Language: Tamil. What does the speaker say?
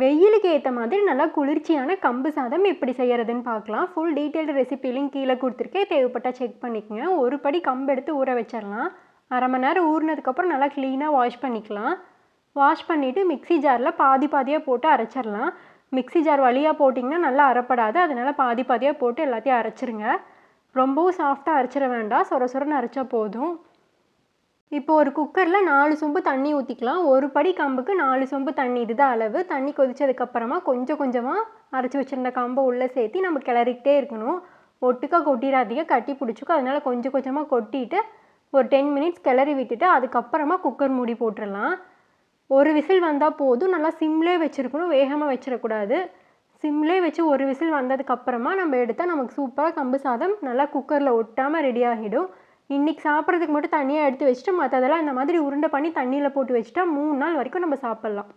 வெயிலுக்கு ஏற்ற மாதிரி நல்லா குளிர்ச்சியான கம்பு சாதம் எப்படி செய்கிறதுன்னு பார்க்கலாம். ஃபுல் டீட்டெயில்டு ரெசிபிலையும் கீழே கொடுத்துருக்கேன். தேவைப்பட்டால் செக் பண்ணிக்கோங்க. ஒரு படி கம்பு எடுத்து ஊற வச்சிடலாம். அரை மணி நேரம் ஊறினதுக்கப்புறம் நல்லா க்ளீனாக வாஷ் பண்ணிக்கலாம். வாஷ் பண்ணிவிட்டு மிக்ஸி ஜாரில் பாதி பாதியாக போட்டு அரைச்சிடலாம். மிக்ஸி ஜார் வழியாக போட்டிங்கன்னா நல்லா அரைப்படாது அதனால் பாதி பாதியாக போட்டு எல்லாத்தையும் அரைச்சிருங்க. ரொம்பவும் சாஃப்டாக அரைச்சிட வேண்டாம். சொர சொரன்னு அரைச்சா போதும். இப்போ ஒரு குக்கரில் நாலு சொம்பு தண்ணி ஊற்றிக்கலாம் ஒரு படி கம்புக்கு நாலு சொம்பு தண்ணி. இதுதான் அளவு. தண்ணி கொதித்ததுக்கப்புறமா கொஞ்சம் கொஞ்சமாக அரைச்சி வச்சுருந்த கம்பை உள்ளே சேர்த்து நம்ம கிளறிக்கிட்டே இருக்கணும். ஒட்டுக்கா கொட்டிடாதீங்க. கட்டி பிடிச்சிக்கோ அதனால கொஞ்சம் கொஞ்சமாக கொட்டிட்டு ஒரு டென் மினிட்ஸ் கிளறி விட்டுட்டு அதுக்கப்புறமா குக்கர் மூடி போட்டுடலாம் ஒரு விசில் வந்தால் போதும். நல்லா சிம்லே வச்சுருக்கணும். வேகமாக வச்சிடக்கூடாது. சிம்லே வச்சு ஒரு விசில் வந்ததுக்கப்புறமா நம்ம எடுத்தால் நமக்கு சூப்பராக கம்பு சாதம் நல்லா குக்கரில் ஒட்டாமல் ரெடி ஆகிடும். இன்றைக்கி சாப்பிட்றதுக்கு மட்டும் தனியாக எடுத்து வச்சுட்டு மற்றதெல்லாம் இந்த மாதிரி உருண்டை பண்ணி தண்ணியில் போட்டு வச்சுட்டா மூணு நாள் வரைக்கும் நம்ம சாப்பிட்லாம்.